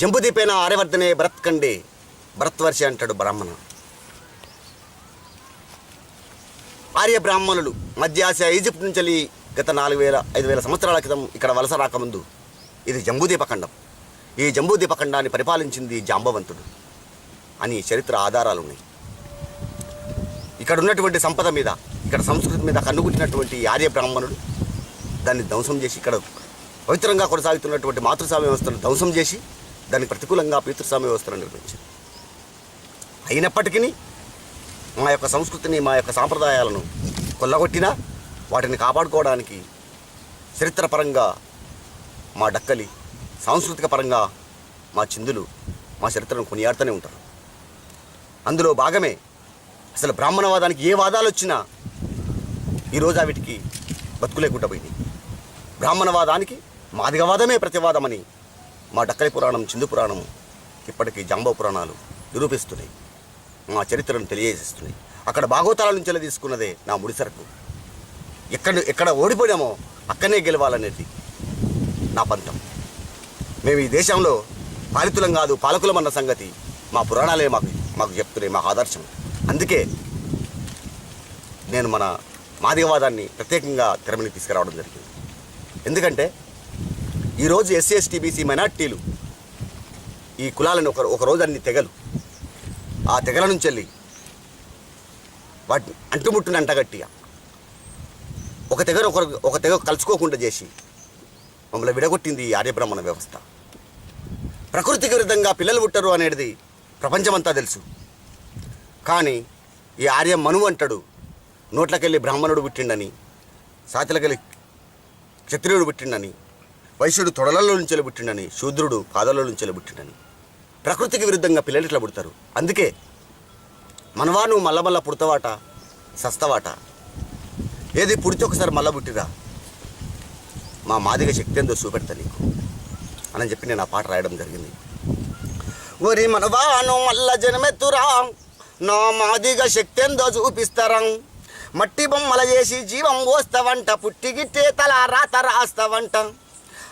జంబుదీపైన ఆర్యవర్ధనే భరత్కండే భరత్వర్షి అంటాడు బ్రాహ్మణ. ఆర్య బ్రాహ్మణులు మధ్య ఆసియా ఈజిప్ట్ నుంచి వెళ్ళి గత నాలుగు వేల ఐదు వేల సంవత్సరాల క్రితం ఇక్కడ వలస రాకముందు ఇది జంబూదీపఖండం ఈ జంబూదీపఖండాన్ని పరిపాలించింది జాంబవంతుడు. అని చరిత్ర ఆధారాలు ఉన్నాయి ఇక్కడ ఉన్నటువంటి సంపద మీద ఇక్కడ సంస్కృతి మీద కన్నుగుట్టినటువంటి ఆర్య బ్రాహ్మణుడు దాన్ని ధ్వంసం చేసి ఇక్కడ పవిత్రంగా కొనసాగుతున్నటువంటి మాతృస్వామ్య వ్యవస్థను ధ్వంసం చేసి దానికి ప్రతికూలంగా పితృస్వామ్య వ్యవస్థను నిర్మించింది. అయినప్పటికీ మా యొక్క సంస్కృతిని మా యొక్క సాంప్రదాయాలను కొల్లగొట్టినా వాటిని కాపాడుకోవడానికి చరిత్రపరంగా మా డక్కలి సాంస్కృతిక పరంగా మా చిందులు మా చరిత్రను కొనియాడుతూనే ఉంటారు. అందులో భాగమే అసలు బ్రాహ్మణవాదానికి ఏ వాదాలు వచ్చినా ఈరోజు వీటికి బతుకులేకుండా పోయింది బ్రాహ్మణవాదానికి మాదిగవాదమే ప్రతివాదమని మా డక్కలి పురాణం చిందు పురాణం ఇప్పటికీ జాంబవ పురాణాలు నిరూపిస్తున్నాయి. మా చరిత్రను తెలియజేస్తున్నాయి. అక్కడ భాగవతాల నుంచి తీసుకున్నదే నా ముడిసరకు ఎక్కడ ఎక్కడ ఓడిపోయామో అక్కడనే గెలవాలనేది నా పంతం. మేము ఈ దేశంలో పాలితులం కాదు పాలకులం అన్న సంగతి మా పురాణాలే మాకు మాకు చెప్తున్నాయి మాకు ఆదర్శం. అందుకే నేను మన మాదిగవాదాన్ని ప్రత్యేకంగా తెరమని తీసుకురావడం జరిగింది. ఎందుకంటే ఈరోజు ఎస్సీ ఎస్టీ బీసీ మైనార్టీలు ఈ కులాలను ఒక ఒకరోజు అన్ని తెగలు. ఆ తెగల నుంచి వెళ్ళి వాటిని అంటుముట్టుని అంటగట్టి ఒక తెగ ఒక ఒక తెగ కలుసుకోకుండా చేసి మమ్మల్ని విడగొట్టింది ఈ ఆర్యబ్రాహ్మణ వ్యవస్థ. ప్రకృతికి విరుద్ధంగా పిల్లలు పుట్టరు అనేది ప్రపంచమంతా తెలుసు. కానీ ఈ ఆర్య మను అంటాడు నోట్లకెళ్ళి బ్రాహ్మణుడు పుట్టిండని సాతిలకెళ్ళి క్షత్రియుడు పుట్టిండని వైశ్యుడు తొడలలో నుంచి పుట్టిండని శూద్రుడు పాదల నుంచి పుట్టిండని ప్రకృతికి విరుద్ధంగా పిల్లలు ఇట్లా పుడతారు. అందుకే మనవా నువ్వు మల్ల మల్ల పుడతావాట సస్తవాట. ఏది పుడితే ఒకసారి మళ్ళా పుట్టిరా. మా మాదిగ శక్తి ఎంతో చూపెడతా నీకు. అని చెప్పి నేను ఆ పాట రాయడం జరిగింది. ఒరి మనవాను మల్ల జనమెత్తురా. నా మాదిగ శక్తి ఎంతో చూపిస్తారా. మట్టి బొమ్మల చేసి జీవం పోస్తావంట పుట్టిగిట్టే తల రాత రాస్తావంట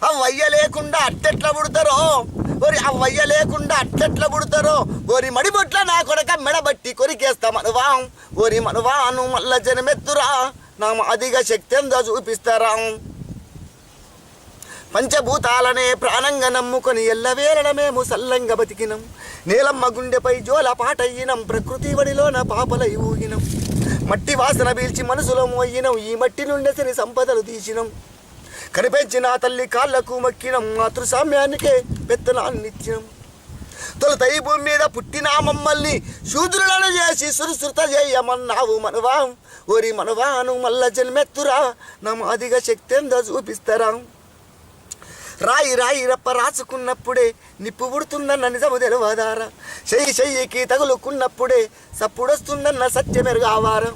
అవ్వయ్య లేకుండా అట్టెట్లా పుడతారో? ఒరి అవ్వయ్య లేకుండా అట్టెట్లా పుడతారో? ఒరి మడిబొట్ల నా కొడక మెడబట్టి కొరికేస్తా మనవా. ఒరి మనవాను మల్ల జనమెత్తురా. నా అధిక శక్తి ఎంతో చూపిస్తారా. పంచభూతాలనే ప్రాణంగా నమ్ముకొని ఎల్లవేళ మేము సల్లంగా బతికినం. నీలమ్మ గుండెపై జోల పాటయ్యినం. ప్రకృతి వడిలోన పాపలై ఊగినం. మట్టి వాసన పీల్చి మనసులో మోయినం. ఈ మట్టి నుండి సరి సంపదలు తీసినం. కనిపించిన తల్లి కాళ్ళకు మక్కినం మాతృసామ్యానికే పెత్తనాన్నిచ్చినం. తొలత ఈ భూమి మీద పుట్టిన మమ్మల్ని శూద్రులను చేసి సురుసృత చేయమన్నావు మనవా. ఓరి మనవాను మల్ల జన్మెత్తురా. నమాదిగా శక్తి ఎందో చూపిస్తారా. రాయి రాయి రప్ప రాసుకున్నప్పుడే నిప్పు పుడుతుందన్న నిజము తెలవదారా. చెయ్యి చెయ్యికి తగులుకున్నప్పుడే సప్పుడొస్తుందన్న సత్యం మెరుగావారా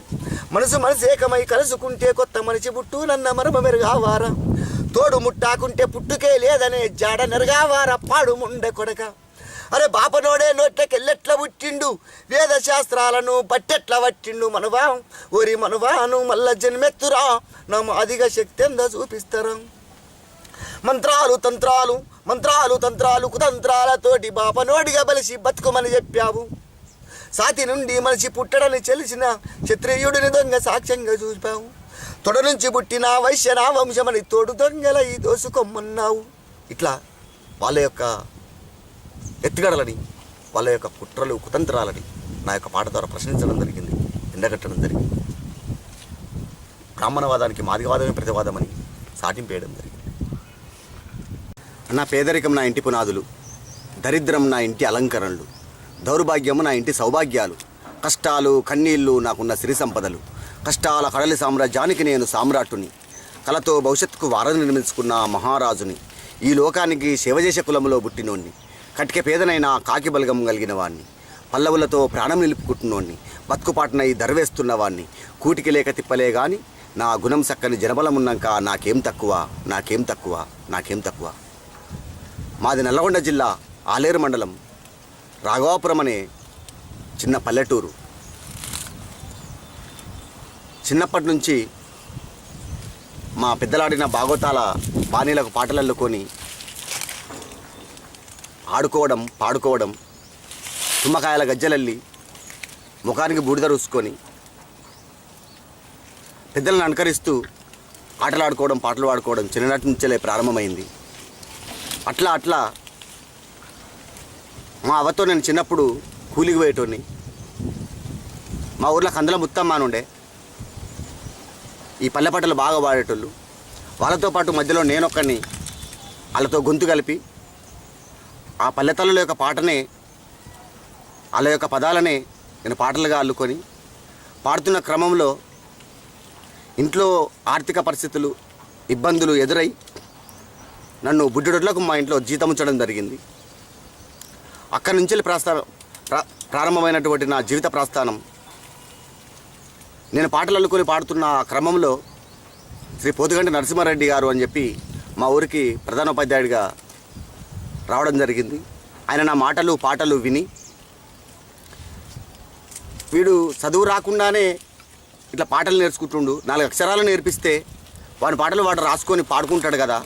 మనసు మనసు ఏకమై కలుసుకుంటే కొత్త మనిషి పుట్టునన్న మరమ మెరుగావారా తోడు ముట్టాకుంటే పుట్టుకే లేదనే జాడ నెరగావార పాడు ముండె కొడక. అరే బాపనోడే నోట్లకెళ్ళెట్ల పుట్టిండు వేద శాస్త్రాలను బట్టెట్ల పట్టిండు మనవా. ఓరి మనవాను మల్ల జన్మెత్తురా నా అధిక శక్తి ఎందో చూపిస్తారా. మంత్రాలు తంత్రాలు మంత్రాలు తంత్రాలు కుతంత్రాలతోటి బాపనోడిగా బలిసి బతుకమని చెప్పావు. సాతి నుండి మనిషి పుట్టడని చెలిసిన క్షత్రియుడిని దొంగ సాక్ష్యంగా చూపావు. తొడ నుంచి పుట్టిన వైశ్య నా వంశమని తోడు దొంగల ఈ దోసుకోమన్నావు ఇట్లా వాళ్ళ యొక్క ఎత్తుగడలని వాళ్ళ యొక్క కుట్రలు కుతంత్రాలని నా యొక్క పాట ద్వారా ప్రశ్నించడం జరిగింది ఎండగట్టడం జరిగింది. బ్రాహ్మణవాదానికి మాదిగవాదమే ప్రతివాదమని సాటింపేయడం జరిగింది. నా పేదరికం నా ఇంటి పునాదులు దరిద్రం నా ఇంటి అలంకరణలు దౌర్భాగ్యము నా ఇంటి సౌభాగ్యాలు కష్టాలు కన్నీళ్ళు నాకున్న సిరి సంపదలు. కష్టాల కడలి సామ్రాజ్యానికి నేను సామ్రాటుని. కలతో భవిష్యత్తుకు వారధి నిర్మించుకున్న మహారాజుని. ఈ లోకానికి శివజేష కులంలో పుట్టినోణ్ణి. కటిక పేదనైన కాకి బలగం కలిగిన వాణ్ణి పల్లవులతో ప్రాణం నిలుపుకుంటున్నోణ్ణి. బతుకుపాటునై దరవేస్తున్నవాణ్ణి. కూటికి లేక తిప్పలే గాని నా గుణం సక్కని జనబలం ఉన్నాక నాకేం తక్కువ నాకేం తక్కువ నాకేం తక్కువ. మాది నల్లగొండ జిల్లా ఆలేరు మండలం. రాఘవాపురం అనే చిన్న పల్లెటూరు. చిన్నప్పటి నుంచి మా పెద్దలాడిన భాగవతాల బాణీలకు పాటలు అల్లుకొని ఆడుకోవడం పాడుకోవడం తుమ్మకాయల గజ్జలల్లి ముఖానికి బూడిద రుసుకొని పెద్దలను అనుకరిస్తూ ఆటలు ఆడుకోవడం పాటలు పాడుకోవడం చిన్ననాటి నుంచేలే ప్రారంభమైంది. అట్లా అట్లా మా అవ్వతో నేను చిన్నప్పుడు కూలికి పోయేటోని మా ఊర్లో కందల ముత్తమ్మ అని ఉండే. ఈ పల్లె పాటలు బాగా పాడేటోళ్ళు. వాళ్ళతో పాటు మధ్యలో నేనొక్కడిని వాళ్ళతో గొంతు కలిపి ఆ పల్లెతల్లుల యొక్క పాటనే వాళ్ళ యొక్క పదాలనే నేను పాటలుగా అల్లుకొని పాడుతున్న క్రమంలో ఇంట్లో ఆర్థిక పరిస్థితులు ఇబ్బందులు ఎదురై నన్ను బుడ్డొడ్లకు మా ఇంట్లో జీతం ఉంచడం జరిగింది. అక్కడి నుంచి ప్రస్థానం ప్రా ప్రారంభమైనటువంటి నా జీవిత ప్రస్థానం నేను పాటలు అల్లుకొని పాడుతున్న క్రమంలో శ్రీ పోతుగంటి నరసింహారెడ్డి గారు అని చెప్పి మా ఊరికి ప్రధానోపాధ్యాయుడిగా రావడం జరిగింది. ఆయన నా మాటలు పాటలు విని వీడు చదువు రాకుండానే ఇట్లా పాటలు నేర్చుకుంటుండు. నాలుగు అక్షరాలు నేర్పిస్తే వాడి పాటలు వాడు రాసుకొని పాడుకుంటాడు కదా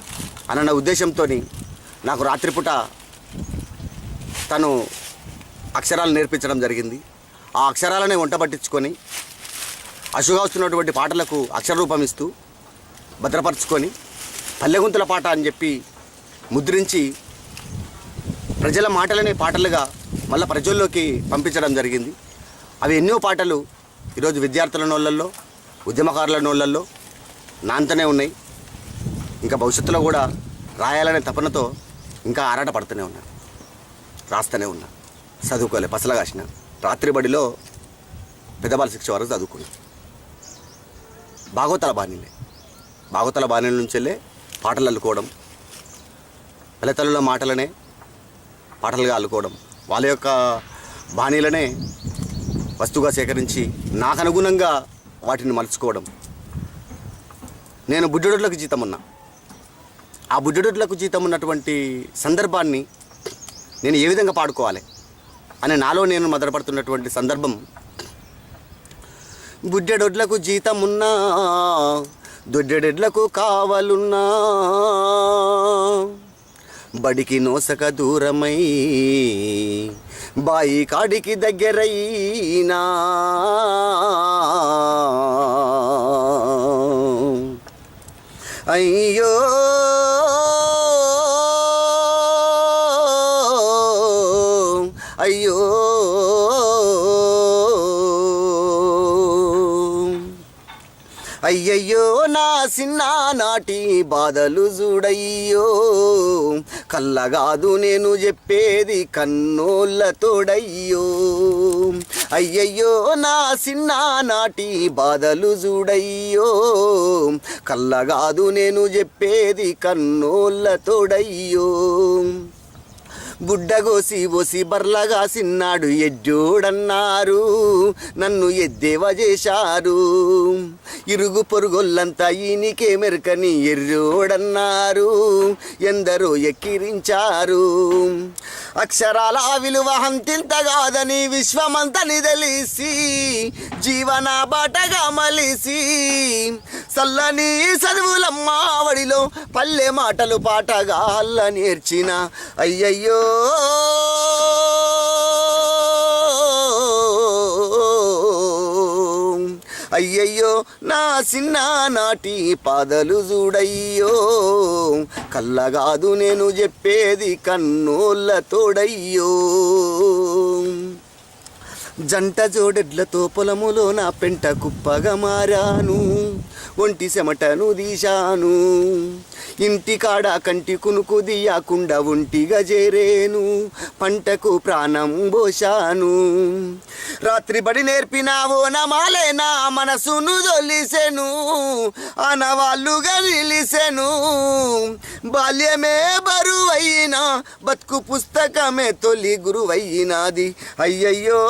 అన్న ఉద్దేశంతో నాకు రాత్రిపూట తను అక్షరాలు నేర్పించడం జరిగింది. ఆ అక్షరాలనే వంట పట్టించుకొని అశుగాస్తున్నటువంటి పాటలకు అక్షరరూపం ఇస్తూ భద్రపరుచుకొని పల్లెగుంతుల పాట అని చెప్పి ముద్రించి ప్రజల మాటలనే పాటలుగా మళ్ళీ ప్రజల్లోకి పంపించడం జరిగింది. అవి ఎన్నో పాటలు ఈరోజు విద్యార్థుల నోళ్ళల్లో ఉద్యమకారుల నోళ్ళల్లో నాంతనే ఉన్నాయి. ఇంకా భవిష్యత్తులో కూడా రాయాలనే తపనతో ఇంకా ఆరాట పడుతూనే ఉన్నా రాస్తూనే ఉన్నా. చదువుకోలే పసలగాసిన. రాత్రి బడిలో పెద్దబాల శిక్ష వరకు చదువుకున్నాను భాగవతాల బాణీలే భాగవతాల బాణీల నుంచి వెళ్ళే పాటలు అల్లుకోవడం పిల్లతల్లుల మాటలనే పాటలుగా అల్లుకోవడం వాళ్ళ యొక్క బాణీలనే వస్తువుగా సేకరించి నాకు అనుగుణంగా వాటిని మలుచుకోవడం. నేను బుడ్డొడ్లకు జీతం ఉన్నా. ఆ బుడ్డొడ్లకు జీతం ఉన్నటువంటి సందర్భాన్ని నేను ఏ విధంగా పాడుకోవాలి? అని నాలో నేను మొదలుపడుతున్నటువంటి సందర్భం బుడ్డెడొడ్లకు జీతం ఉన్నా దొడ్డెడెడ్లకు కావాలున్నా. బడికి నోసక దూరమై బాయి కాడికి దగ్గరైనా. అయ్యో నాటి బాధలు చూడయ్యో కళ్ళగాదు నేను చెప్పేది కన్నోళ్ళ తోడయ్యో. అయ్యయ్యో నా నాటి బాధలు చూడయ్యో కళ్ళగాదు నేను చెప్పేది కన్నోళ్ళ తోడయ్యో. గుడ్డగోసి ఓసి బర్లగా సిన్నాడు ఎడ్జోడన్నారు. నన్ను ఎద్దేవ చేశారు. ఇరుగు పొరుగొల్లంతా ఈయనికే మెరకని ఎర్రోడన్నారు. ఎందరో ఎక్కిరించారు. అక్షరాల విలువ హంతింతగాదని విశ్వమంతని తెలిసి జీవన బాటగా మలిసి చల్లని చదువులమ్మ వడిలో పల్లె మాటలు పాటగా అల్ల నేర్చిన. అయ్యయ్యో అయ్యయ్యో నా చిన్న నాటి పాదలు చూడయ్యో కళ్ళగాదు నేను చెప్పేది కన్నోళ్ళ తోడయ్యో. జంట జోడెడ్లతో పొలములో నా పెంట కుప్పగా మారాను. ఒంటి చెమటను తీశాను. ఇంటి కాడ కంటి కునుకు దియకుండా ఒంటిగా చేరేను. పంటకు ప్రాణం పోశాను. రాత్రి బడి నేర్పినావో నమాలేనా మనసును దొలిసెను అనవాళ్ళుగా నిలిసెను. బాల్యమే బరువైనా బతుకు పుస్తకమే తొలి గురువైనాది. అయ్యయ్యో!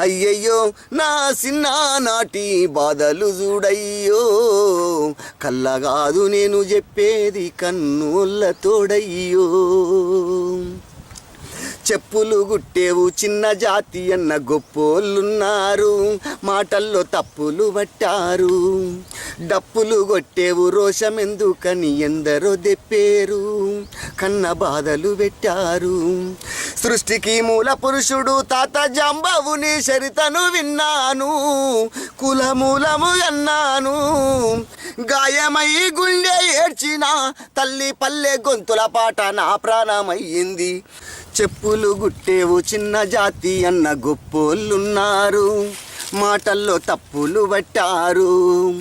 అయ్యయ్యో నా చిన్న నాటి బాధలు చూడయ్యో కళ్ళగాదు నేను చెప్పేది కన్నుల తోడయ్యో. చెప్పులు గుట్టేవు చిన్న జాతి అన్న గొప్పోళ్ళున్నారు. మాటల్లో తప్పులు పట్టారు. డప్పులు కొట్టేవు రోషమెందుకని ఎందరో దెప్పేరు. కన్న బాధలు పెట్టారు. సృష్టికి మూల పురుషుడు తాత జాంబావుని చరితను విన్నాను కులమూలము అన్నాను. గాయమై గుండె ఏడ్చిన తల్లి పల్లె గొంతుల పాట నా ప్రాణమయ్యింది. చెప్పులు గుట్టేవు చిన్న జాతి అన్న గొప్పోళ్ళున్నారు. మాటల్లో తప్పులు పట్టారు.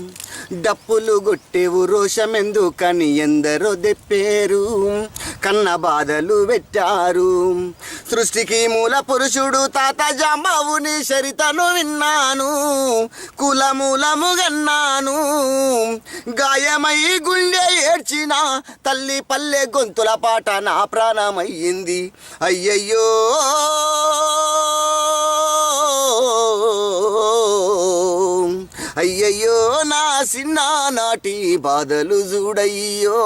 డప్పులు కొట్టేవు రోషమెందుకని ఎందరో దెప్పేరు కన్న బాధలు పెట్టారు. సృష్టికి మూల పురుషుడు తాత జాంబావుని చరితను విన్నాను. కులమూలము గన్నాను. గాయమై గుండె ఏడ్చిన తల్లి పల్లె గొంతుల పాట నా ప్రాణమయ్యింది. అయ్యయ్యో! అయ్యయ్యో నా సిన్నా నాటి బాధలు చూడయ్యో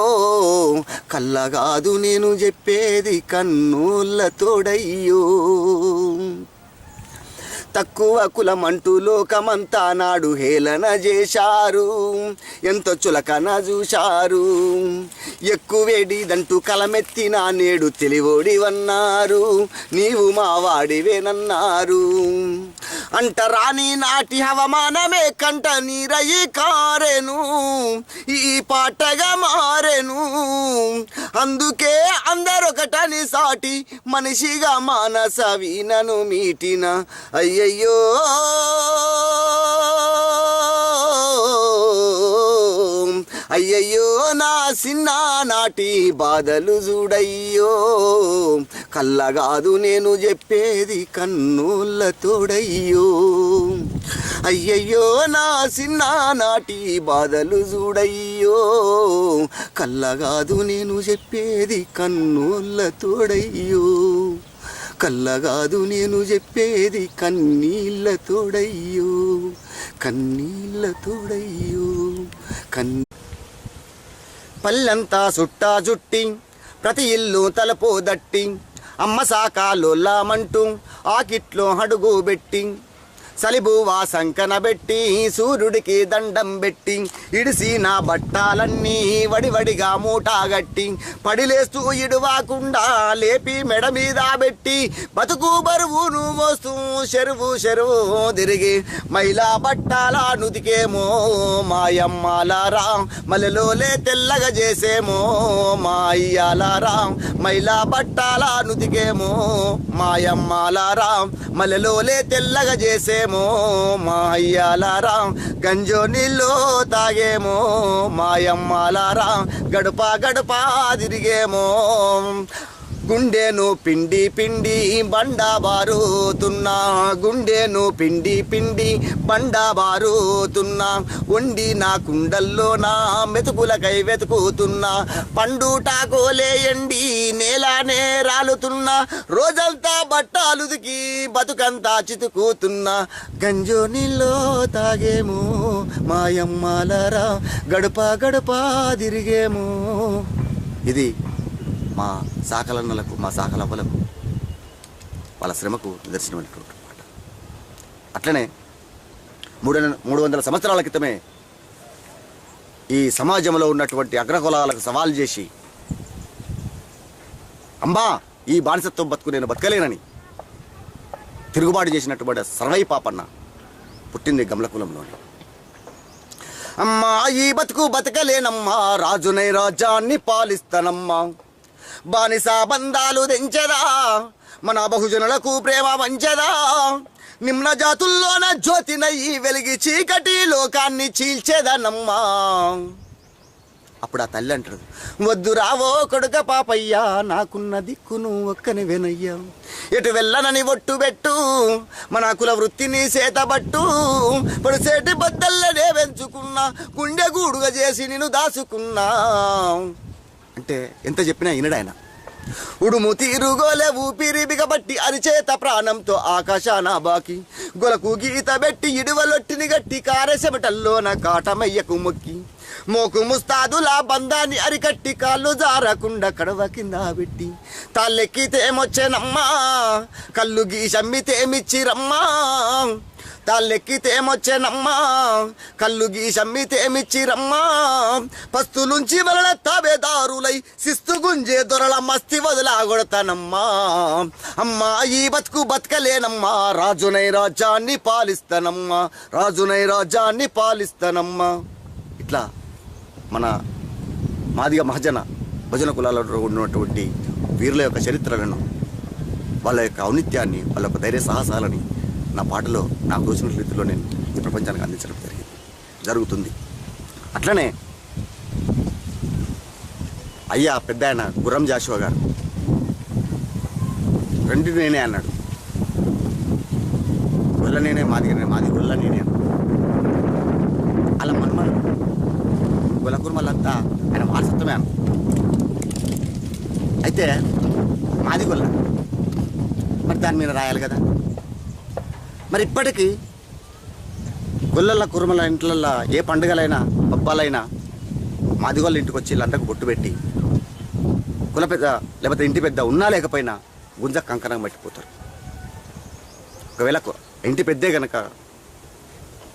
కళ్ళగాదు నేను చెప్పేది కన్నుళ్ళ తోడయ్యో. తక్కువ కులమంటూ లోకమంతా నాడు హేళన చేశారు. ఎంతో చులకన చూశారు. ఎక్కువేడిదంటూ కలమెత్తిన నేడు తెలివోడివన్నారు నీవు మా వాడివేనన్నారు. అంటరాని నాటి హవమానమే కంట నీరయి కారెను. ఈ పాటగా మారెను. అందుకే అందరొకటని సాటి మనిషిగా మానస వీనను మీటిన అయ్యయ్యో. అయ్యయ్యో నా చిన్న నాటి బాధలు చూడయ్యో. కళ్ళగాదు నేను చెప్పేది కన్నుల తోడయ్యో. అయ్యయ్యో నా చిన్న నాటి బాధలు చూడయ్యో. కళ్ళగాదు నేను చెప్పేది కన్నుల తోడయ్యో. కళ్ళగాదు నేను చెప్పేది కన్నీళ్ళ తోడయ్యో కన్నీళ్ళ తోడయ్యో కన్. పల్లంతా చుట్టా జుట్టి ప్రతి ఇల్లు తలపో దట్టి అమ్మ సాకాలోలామంటూ ఆకిట్లో అడుగు పెట్టి సలిబువా శంకన పెట్టి సూర్యుడికి దండం పెట్టి ఇడిసి నా బట్టాలన్నీ వడివడిగా మూటాగట్టి పడిలేస్తూ ఇడువాకుండా లేపి మెడ మీద పెట్టి బతుకు బరువు నువ్వోస్తూ చెరువు చెరువు తిరిగి మైలా బట్టాల నుదికేమో మాయమ్మాలారా మల్లెలోలే తెల్లగ చేసేమో మా అయ్యాలారా మైలా బట్టాల నుదికేమో మాయమ్మాలారా మల్లెలోలే తెల్లగ చేసే తాగేమో అయ్యాలారా గంజో నీళ్ళు తాగేమో మాయమ్మాలారా గడప గడప తిరిగేమో గుండెను పిండి పిండి బండబారుతున్నా గుండెను పిండి పిండి బండబారుతున్నా వండి నా కుండల్లో నా మెతుకులకై వెతుకుతున్నా. పండుటాకోలేయండి నేలానే రాలుతున్నా. రోజంతా బట్టాలుదికి బతుకంతా చితుకుతున్నా. గంజో నీళ్ళో తాగేమో మాయమ్మాలరా గడప గడప తిరిగేమో. ఇది మా సాకలన్నలకు మా సాకలవ్వలకు వాళ్ళ శ్రమకు నిదర్శనమైనటువంటి మాట. అట్లనే మూడు మూడు వందల సంవత్సరాల క్రితమే ఈ సమాజంలో ఉన్నటువంటి అగ్రకులాలకు సవాల్ చేసి అంబా ఈ బానిసత్వం బతుకు నేను బతకలేనని తిరుగుబాటు చేసినటువంటి సర్వై పాపన్న పుట్టింది గమలకులంలోని. అమ్మా ఈ బతుకు బతకలేనమ్మా రాజునై రాజాన్ని పాలిస్తానమ్మా. బానిసా బంధాలు తెంచదా? మన బహుజనులకు ప్రేమ వంచదా? నిమ్న జాతుల్లోన జ్యోతినయ్యి వెలిగి చీకటి లోకాన్ని చీల్చేదనమ్మా అప్పుడు ఆ తల్లి అంటారు వద్దు రావో కొడుక పాపయ్యా నాకున్న దిక్కును ఒక్కని వెనయ్యా. ఎటు వెళ్ళనని ఒట్టు పెట్టు మన కుల వృత్తిని సేతబట్టు పొడిసేటి బద్దల్లనే పెంచుకున్నా గుండె గూడుగా చేసి నేను దాచుకున్నా. అంటే ఎంత చెప్పినా వినడాయన ఉడుము తిరుగోలే ఊపిరి బిగబట్టి అరిచేత ప్రాణంతో ఆకాశాన బాకి. గొలకు గీత పెట్టి ఇడువలొట్టిని గట్టి కారసెమటల్లోన కాటమయ్యకు మొక్కి. మోకు ముస్తాదులా బంధాన్ని అరికట్టి కాళ్ళు జారకుండా కడవ కింద పెట్టి. తాళ్ళెక్కితేమొచ్చేనమ్మా కళ్ళు గీసమ్మితేమిచ్చిరమ్మా తాళ్ళెక్కితేమొచ్చేనమ్మా కళ్ళు గీసమ్మితేమిచ్చిరమ్మా పస్తులుంచి వలన తాబేదారులై శిస్తు గుంజే దొరల మస్తి వదిలాగొడతానమ్మా. అమ్మా ఈ బతుకు బతకలేనమ్మా. రాజునై రాజ్యాన్ని పాలిస్తానమ్మా. రాజునై రాజ్యాన్ని పాలిస్తానమ్మా. ఇట్లా మన మాదిగ మహజన భజన కులాలలో ఉన్నటువంటి వీరుల యొక్క చరిత్రలను వాళ్ళ యొక్క ఔనిత్యాన్ని వాళ్ళ యొక్క ధైర్య సాహసాలని నా పాటలో నాకు తోచిన రీతిలో నేను ఈ ప్రపంచానికి అందించడం జరిగింది. జరుగుతుంది. అట్లనే అయ్యా పెద్ద ఆయన గుర్రం జాషువా గారు. రెండు నేనే అన్నాడు. గొల్ల నేనే మాది నేనే మాది గొల్ల నేనే అన్నాడు. అలా మనమను గొల్ల కుర్మలంతా ఆయన వారసత్వమే అన్న అయితే మాది గొల్ల మరి దాని మీద రాయాలి కదా? మరి ఇప్పటికీ గుల్లల కుర్మల ఇంట్లల్లో ఏ పండుగలైనా పబ్బాలైనా మాదిగోళ్ళ ఇంటికి వచ్చి వీళ్ళందరికి బొట్టు పెట్టి కుల పెద్ద లేకపోతే ఇంటి పెద్ద ఉన్నా లేకపోయినా గుంజ కంకణం పట్టిపోతారు ఒకవేళ ఇంటి పెద్దే గనక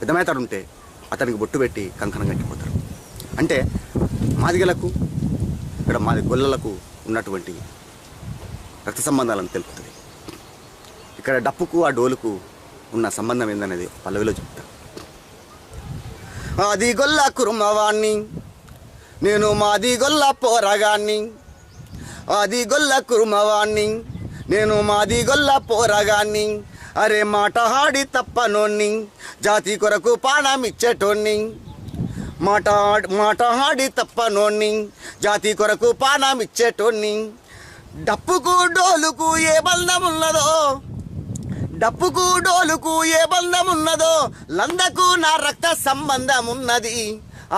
పెద్దమేతాడు ఉంటే అతనికి బొట్టు పెట్టి కంకణం కట్టిపోతారు. అంటే మాదిగలకు ఇక్కడ మాది గొల్లలకు ఉన్నటువంటి రక్త సంబంధాలను తెలుపుతుంది. ఇక్కడ డప్పుకు ఆ డోలుకు ఉన్న సంబంధం ఏందనేది పల్లవిలో చెప్తా. మాది గొల్ల కురుమవాణ్ణి నేను మాది గొల్ల పోరగాన్ని అది గొల్ల కురుమవాణ్ణి నేను మాది గొల్ల పోరగాన్ని అరే మాట ఆడి తప్పనోన్ని జాతి కొరకు పానమిచ్చేటోన్ని మాట మాట ఆడి తప్పనోన్ని జాతి కొరకు పానమిచ్చేటోన్ని డప్పుకు డోలుకు ఏ బంధం ఉన్నదో డప్పుకు డోలుకు ఏ బంధం ఉన్నదో లందకు నా రక్త సంబంధం ఉన్నది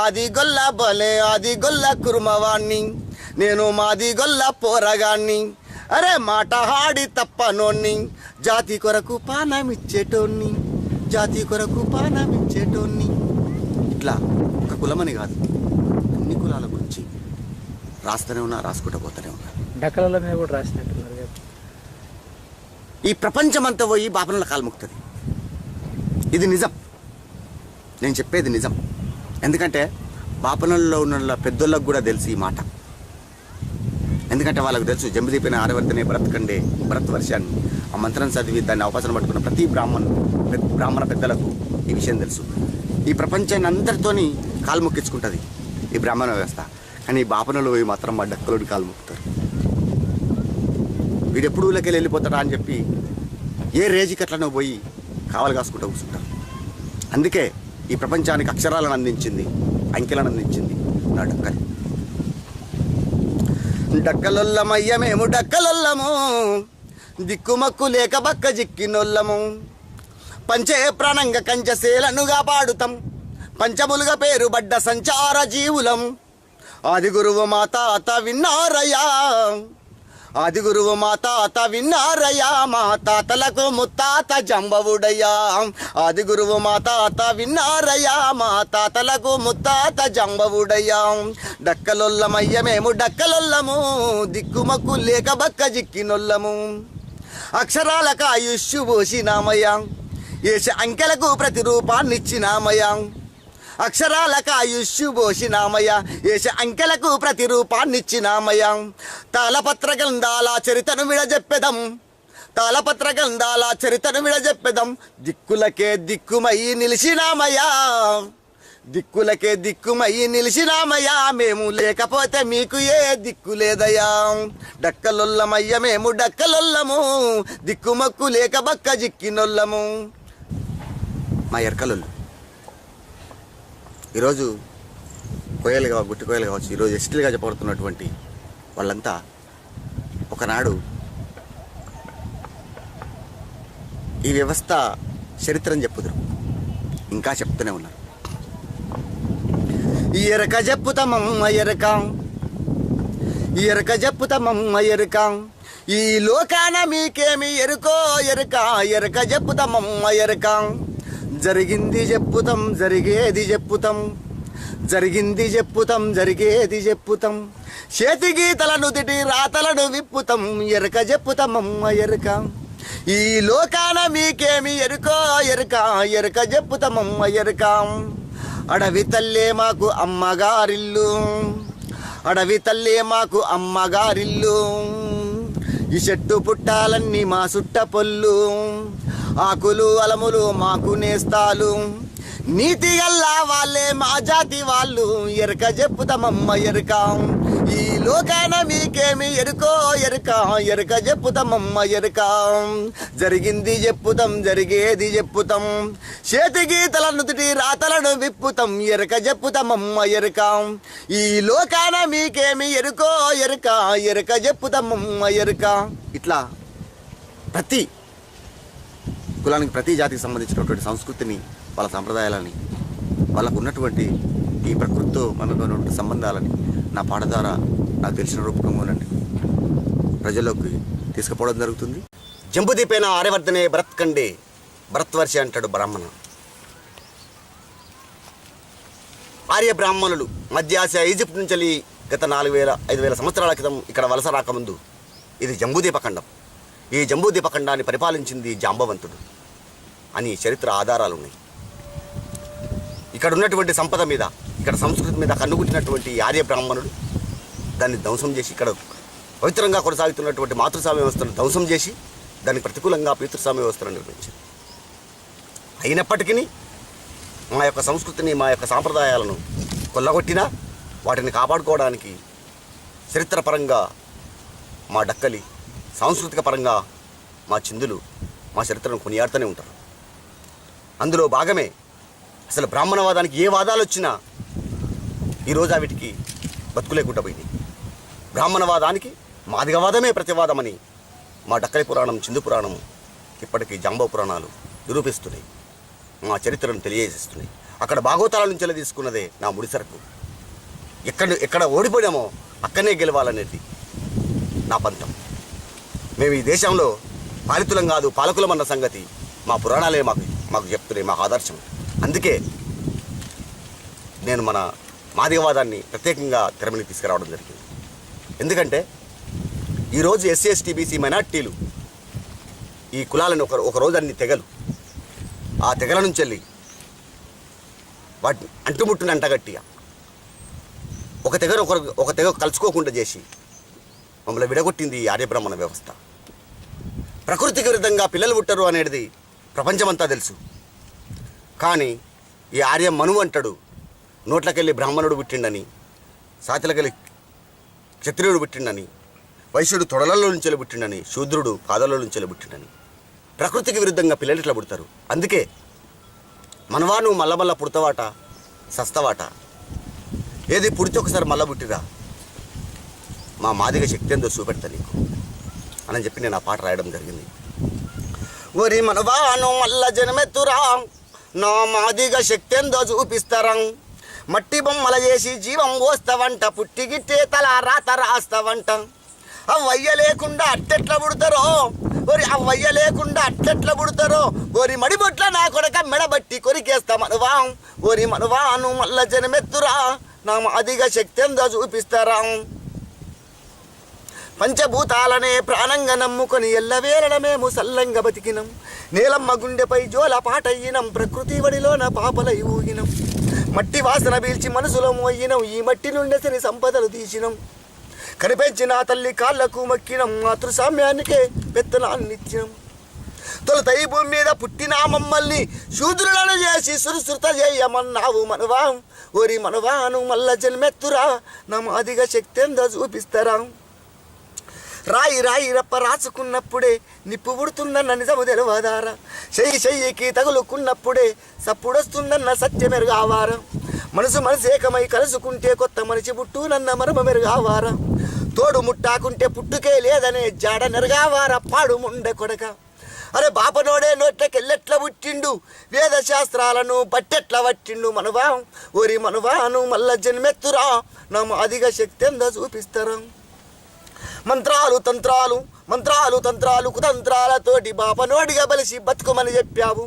అది గొల్ల బలే అది గొల్ల కురుమవాణ్ణి. నేను మాది గొల్ల పోరగాన్ని అరే మాట హాడి తప్పనోన్ని జాతి కొరకు పానమిచ్చేటోణ్ణి. జాతి కొరకు పానమిచ్చేటోన్ని ఇట్లా ఒక కులమని కాదు అన్ని కులాల గురించి రాస్తూనే ఉన్నా రాసుకుంటూ పోతూనే ఉన్నా. డకలలో కూడా రాసినట్టున్నారు ఈ ప్రపంచమంతా పోయి బాపనల కాలముక్తుంది ఇది నిజం. నేను చెప్పేది నిజం. ఎందుకంటే బాపనల్లో ఉన్న పెద్దోళ్ళకు కూడా తెలుసు ఈ మాట. ఎందుకంటే వాళ్ళకు తెలుసు జంబుదీపిన ఆడవర్తనే బ్రతకండే భరత్వర్షాన్ని ఆ మంత్రం చదివి దాన్ని అవకాశం పట్టుకున్న ప్రతి బ్రాహ్మణ్ పెద్ద- బ్రాహ్మణ పెద్దలకు ఈ విషయం తెలుసు. ఈ ప్రపంచాన్ని అందరితోని కాలు మొక్కించుకుంటుంది ఈ బ్రాహ్మణ వ్యవస్థ. కానీ ఈ బాపనలు పోయి మాత్రం మా డక్కలోని కాలు మొక్కుతారు. వీడు ఎప్పుడు ఊళ్ళకెళ్ళి వెళ్ళిపోతాడా అని చెప్పి ఏ రేజికి అట్లనో పోయి కావాలి కాసుకుంటూ కూర్చుంటారు అందుకే ఈ ప్రపంచానికి అక్షరాలను అందించింది అంకెలను అందించింది నా డక్కలి డక్కలొల్లమయ్య మేము డక్కలొల్లము దిక్కుమక్కు లేక బక్క జిక్కినొల్లము. పంచే ప్రాణంగా కంచశీలనుగా పాడుతాం పంచములుగా పేరు బడ్డ సంచార జీవులం. ఆది గురువు మాత అత విన్నారయ్యా. ఆది గురువు మా తాత విన్నారయ్యా మా తాతలకు ముత్తాత జంబవుడయ్యా. ఆది గురువు మా తాత విన్నారయ్యా మా తాతలకు ముత్తాత జంబవుడయ్యా. డక్కలొల్లమయ్య మేము డక్కలొల్లము దిక్కుమక్కు లేక బక్క జిక్కినొల్లము. అక్షరాలకు ఆయుష్యు పోసినామయ్యా. ఏష అంకెలకు ప్రతిరూపాన్నిచ్చినామయ్యా. అక్షరాలక ఆయుష్యు పోసినామయ్య ఏష అంకెలకు ప్రతిరూపాన్నిచ్చినామయ్య. తాళపత్ర గ్రంథాల చరితను విడజెప్పెదం. తాళపత్ర గ్రంథాల చరితను విడజెప్పెదం. దిక్కులకే దిక్కుమయ్యి నిలిచినామయ్యా. దిక్కులకే దిక్కుమయ్యి నిలిచినామయ్యా. మేము లేకపోతే మీకు ఏ దిక్కు లేదయ్యా. డక్కలొల్లమయ్య మేము డక్కలొల్లము. దిక్కుమక్కు లేక బక్క జిక్కినొల్లము. మా ఎరకలొల్లు. ఈరోజు కోయలు కావచ్చు గుట్టి కోయలు కావచ్చు ఈరోజు ఎస్టీలుగా చెప్పబడుతున్నటువంటి వాళ్ళంతా ఒకనాడు ఈ వ్యవస్థ చరిత్రని చెప్పుదురు. ఇంకా చెప్తూనే ఉన్నారు. ఎరక చెప్పుతామమ్మ ఎరక. ఎరక చెప్పుతామమ్మ ఎరక. ఈ లోకాన మీకేమి ఎరుకో ఎరక ఎరక చెప్పుతామమ్మ ఎరక. జరిగింది చెప్పుతాం జరిగేది చెప్పుతాం. జరిగింది చెప్పుతాం జరిగేది చెప్పుతాం. చేతి గీతలను తిటి రాతలను విప్పుతాం. ఎరక చెప్పుతామమ్మ ఎరక. ఈ లోకాన మీకేమి ఎరుక ఎరుక. ఎరుక చెప్పుతామమ్మ ఎరుక. అడవి తల్లే మాకు అమ్మగారిల్లు. అడవి తల్లే మాకు అమ్మగారిల్లు. ఈ చెట్టు పుట్టాలన్నీ మా సుట్ట పొల్లు. ఆకులు అలములు మాకు నేస్తాలు. నీతి గల్లా వాళ్ళే మా జాతి వాళ్ళు. ఎరక చెప్పుతామమ్మ ఎరక. ఈ లోకాన మీకేమి ఎరుకో ఎరుక. ఎరుక చెప్పుతామమ్మ ఎరుక. జరిగింది చెప్పుతాం జరిగేది చెప్పుతాం చేతి గీతల నుదుటి రాతలను విప్పుతాం ఎరుక చెప్పుతామమ్మ ఎరుక. ఈ లోకాన మీకేమి ఎరుకో ఎరుక. ఎరుక చెప్పుతామమ్మ ఎరుక. ఇట్లా ప్రతి కులానికి ప్రతి జాతికి సంబంధించినటువంటి సంస్కృతిని వాళ్ళ సంప్రదాయాలని వాళ్ళకు ఉన్నటువంటి ఈ ప్రకృతితో మనకు ఉన్నటువంటి సంబంధాలని నా పాట ద్వారా నాకు తెలిసిన రూపకంగానండి ప్రజల్లోకి తీసుకుపోవడం జరుగుతుంది. జంబుదీపైన ఆర్యవర్ధనే భరత్కండే భరత్వర్షి అంటాడు బ్రాహ్మణ. ఆర్య బ్రాహ్మణులు మధ్య ఆసియా ఈజిప్ట్ నుంచి గత నాలుగు వేల ఐదు వేల సంవత్సరాల క్రితం ఇక్కడ వలస రాకముందు ఇది జంబూదీప ఖండం. ఈ జంబూదీప ఖండాన్ని పరిపాలించింది జాంబవంతుడు అని చరిత్ర ఆధారాలు ఉన్నాయి ఇక్కడ ఉన్నటువంటి సంపద మీద ఇక్కడ సంస్కృతి మీద కన్నుగుట్టినటువంటి ఆర్య బ్రాహ్మణుడు దాన్ని ధ్వంసం చేసి ఇక్కడ పవిత్రంగా కొనసాగుతున్నటువంటి మాతృస్వామ్య వ్యవస్థను ధ్వంసం చేసి దానికి ప్రతికూలంగా పితృస్వామ్య వ్యవస్థను నిర్మించింది అయినప్పటికీ మా యొక్క సంస్కృతిని మా యొక్క సాంప్రదాయాలను కొల్లగొట్టినా వాటిని కాపాడుకోవడానికి చరిత్రపరంగా మా డక్కలి సాంస్కృతిక పరంగా మా చిందులు మా చరిత్రను కొనియాడుతూనే ఉంటారు. అందులో భాగమే అసలు బ్రాహ్మణవాదానికి ఏ వాదాలు వచ్చినా ఈరోజు వీటికి బతుకులేకుండా పోయింది బ్రాహ్మణవాదానికి మాదిగవాదమే ప్రతివాదమని మా డక్కలి పురాణం చిందు పురాణం ఇప్పటికీ జాంబో పురాణాలు నిరూపిస్తున్నాయి. మా చరిత్రను తెలియజేస్తున్నాయి. అక్కడ భాగవతాల నుంచి తీసుకున్నదే నా ముడిసరకు ఎక్కడ ఎక్కడ ఓడిపోయామో అక్కడనే గెలవాలనేది నా పంతం. మేము ఈ దేశంలో పాలితులం కాదు పాలకులం అన్న సంగతి మా పురాణాలే మాకు మాకు చెప్తున్నాయి మాకు ఆదర్శం. అందుకే నేను మన మాదిగవాదాన్ని ప్రత్యేకంగా తెరమని తీసుకురావడం జరిగింది. ఎందుకంటే ఈరోజు ఎస్సీ ఎస్టీ బీసీ మైనార్టీలు ఈ కులాలను ఒక ఒక రోజు అన్ని తెగలు. ఆ తెగల నుంచి వెళ్ళి వాటిని అంటుముట్టుని అంటగట్టి ఒక తెగ ఒక ఒక తెగ కలుసుకోకుండా చేసి మమ్మల్ని విడగొట్టింది ఈ ఆర్యబ్రహ్మణ వ్యవస్థ. ప్రకృతికి విరుద్ధంగా పిల్లలు పుట్టరు అనేది ప్రపంచమంతా తెలుసు. కానీ ఈ ఆర్య మనువు అంటాడు నోట్లకెళ్ళి బ్రాహ్మణుడు పుట్టిండని సాతిలకెళ్ళి క్షత్రియుడు పుట్టిండని వైశ్యుడు తొడలలో నుంచి పుట్టిండని శూద్రుడు పాదలలో నుంచి పుట్టిండని. ప్రకృతికి విరుద్ధంగా పిల్లలు ఇట్లా పుడతారు. అందుకే మనవా నువ్వు మల్ల మల్ల పుడతావాట సస్తవాట. ఏది పుడితే ఒకసారి మల్ల పుట్టిరా. మా మాదిగ శక్తి ఎంతో చూపెడతా నీకు. అని చెప్పి నేను ఆ పాట రాయడం జరిగింది. ఒరి మనవాను మల్ల జనమెత్తురా నా మాదిగ శక్తి ఎంతో చూపిస్తారా. మట్టి బొమ్మల చేసి జీవం పోస్తావంట పుట్టిగిట్టే తల రాత రాస్తావంట. అవ్వయ్య లేకుండా అట్టెట్ల పుడతారో ఒరి అవ్వయ్య లేకుండా అట్టెట్ల పుడతారో ఒరి మడిబొట్ల నా కొడక మెడబట్టి కొరికేస్తా మనవా. ఒరి మనవాను మల్ల జనమెత్తురా నా మాదిగ శక్తి ఎంతో చూపిస్తారా. పంచభూతాలనే ప్రాణంగా నమ్ముకొని ఎల్లవేళ మేము సల్లంగా బతికినం. నీలమ్మ గుండెపై జోల పాటయ్యినం ప్రకృతి వడిలోన పాపలై ఊగినం. మట్టి వాసన పీల్చి మనసులో మోయినం ఈ మట్టి నుండి సరి సంపదలు తీసినం. కనిపించిన తల్లి కాళ్ళకు మక్కినం మాతృసామ్యానికే పెత్తనాన్నిచ్చినం. తొలుత ఈ భూమి మీద పుట్టిన మమ్మల్ని శూద్రులను చేసి సురుసృత చేయమన్నావు మనవా. ఓరి మనవాను మల్ల జన్మెత్తురా. నా మాదిగా శక్తి ఎందో చూపిస్తారా. రాయి రాయి రప్ప రాసుకున్నప్పుడే నిప్పు పుడుతుందన్న నిజము తెలవదారా. చెయ్యి చెయ్యికి తగులుకున్నప్పుడే సప్పుడొస్తుందన్న సత్యమెరుగావారా మనసు మనసు ఏకమై కలుసుకుంటే కొత్త మనిషి పుట్టునన్న మరమ మెరుగావారా తోడు ముట్టాకుంటే పుట్టుకే లేదనే జాడ నెరగావారా పాడు ముండె కొడక. అరే బాపనోడే నోట్లకెళ్ళెట్ల పుట్టిండు వేద శాస్త్రాలను బట్టెట్ల పట్టిండు మనవా. ఓరి మనవాను మల్ల జన్మెత్తురా నా మాదిగా శక్తి ఎందో చూపిస్తారా. మంత్రాలు తంత్రాలు మంత్రాలు తంత్రాలు కుతంత్రాలతోటి బాపనోడిగా బలిసి బతుకుమని చెప్పావు.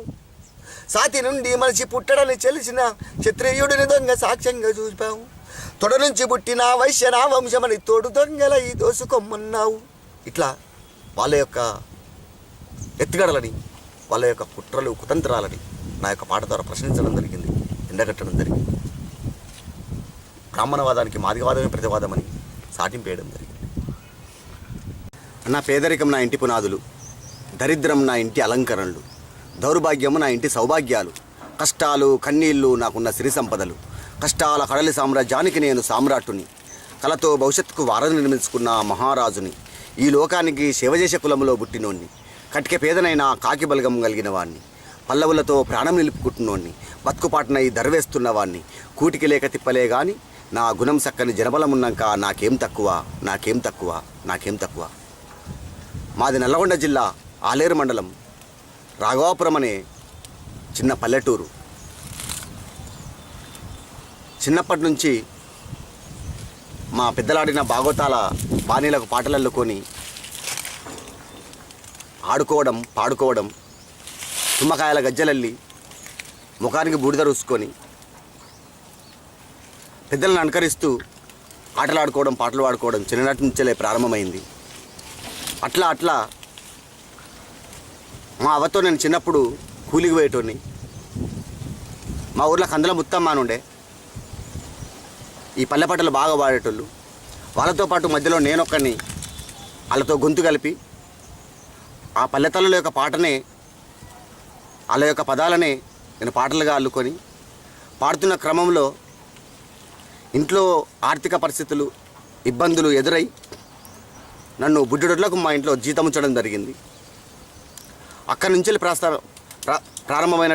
సాతి నుండి మనిషి పుట్టడని చెలిసిన క్షత్రియుడిని దొంగ సాక్ష్యంగా చూపావు. తొడ నుంచి పుట్టిన వైశ్య నా వంశమని తోడు దొంగల ఈ దోసుకొమ్మన్నావు. ఇట్లా వాళ్ళ యొక్క ఎత్తుగడలని వాళ్ళ యొక్క కుట్రలు కుతంత్రాలని నా యొక్క పాట ద్వారా ప్రశ్నించడం జరిగింది ఎండగట్టడం జరిగింది. బ్రాహ్మణవాదానికి మాదిగవాదమే ప్రతివాదమని సాటింపేయడం జరిగింది. నా పేదరికం నా ఇంటి పునాదులు దరిద్రం నా ఇంటి అలంకరణలు దౌర్భాగ్యము నా ఇంటి సౌభాగ్యాలు కష్టాలు కన్నీళ్ళు నాకున్న సిరి సంపదలు కష్టాల కడలి సామ్రాజ్యానికి నేను సామ్రాట్టుని కలతో భవిష్యత్తుకు వారధి నిర్మించుకున్న మహారాజుని ఈ లోకానికి శివజేశ కులంలో పుట్టినోణ్ణి కటిక పేదనైన కాకి బలగం కలిగిన వాణ్ణి పల్లవులతో ప్రాణం నిలుపుకుంటున్నోణ్ణి బతుకుపాటునై దర్వేస్తున్న వాణ్ణి కూటికి లేక తిప్పలే గాని నా గుణం సక్కని జనబలమున్నాక నాకేం తక్కువ నాకేం తక్కువ నాకేం తక్కువ. మాది నల్లగొండ జిల్లా ఆలేరు మండలం రాఘవాపురం అనే చిన్న పల్లెటూరు. చిన్నప్పటి నుంచి మా పెద్దలాడిన భాగోతాల బాణీలకు పాటలు అల్లుకొని ఆడుకోవడం పాడుకోవడం తుమ్మకాయల గజ్జలల్లి ముఖానికి బూడిద రుసుకొని పెద్దలను అనుకరిస్తూ ఆటలు ఆడుకోవడం పాటలు పాడుకోవడం చిన్ననాటి నుంచే ప్రారంభమైంది. అట్లా అట్లా. మా అవ్వతో నేను చిన్నప్పుడు కూలికి పోయేటోని మా ఊర్లో కందల ముత్తమ్మ అని ఉండే. ఈ పల్లె పాటలు బాగా పాడేటోళ్ళు. వాళ్ళతో పాటు మధ్యలో నేనొక్కడిని వాళ్ళతో గొంతు కలిపి ఆ పల్లెతల్లుల యొక్క పాటనే వాళ్ళ యొక్క పదాలనే నేను పాటలుగా అల్లుకొని పాడుతున్న క్రమంలో ఇంట్లో ఆర్థిక పరిస్థితులు ఇబ్బందులు ఎదురై నన్ను బుడ్డొడ్లకు మా ఇంట్లో జీతం ఉంచడం జరిగింది. అక్కడి నుంచి ప్రాస్తా ప్రారంభమైన